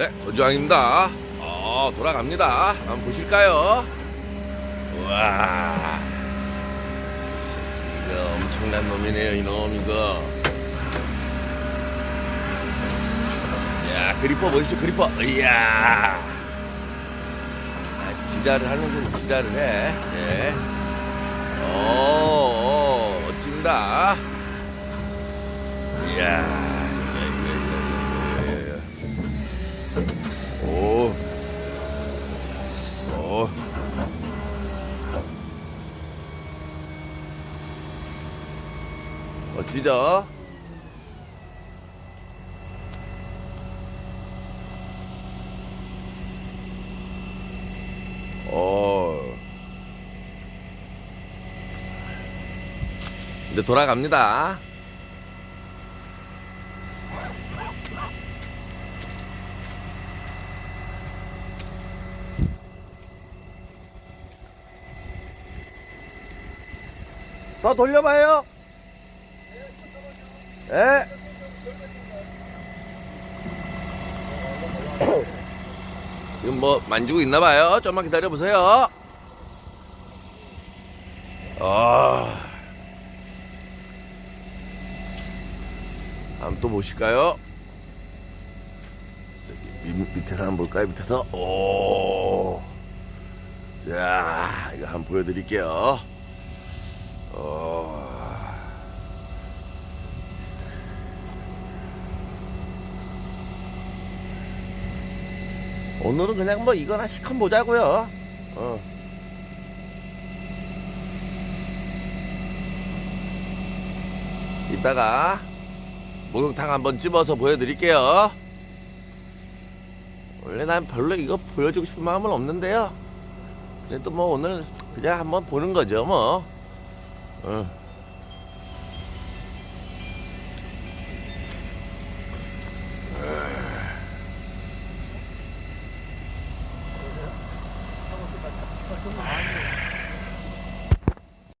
네, 건조왕입니다. 어, 돌아갑니다. 한번 보실까요? 우와. 이거 엄청난 놈이네요, 이놈, 이거. 야, 그리퍼 보십시오, 그리퍼. 이야. 아, 지랄을 하는군, 지랄을 해. 예. 오, 오, 멋집니다. 이야. 예, 예, 예, 예, 예. 오. 오. 멋지죠? 어. 이제 돌아갑니다. 더 돌려봐요. 예. 지금 뭐 만지고 있나 봐요. 좀만 기다려 보세요. 아. 다음 또 보실까요? 밑에서 한번 볼까요? 밑에서 오. 자, 이거 한번 보여드릴게요. 오늘은 그냥 뭐 이거나 시컷 보자고요. 어. 이따가 목욕탕 한번 집어서 보여드릴게요. 원래 난 별로 이거 보여주고 싶은 마음은 없는데요. 그래도 뭐 오늘 그냥 한번 보는 거죠 뭐. 어. 아, 그건 아니에요.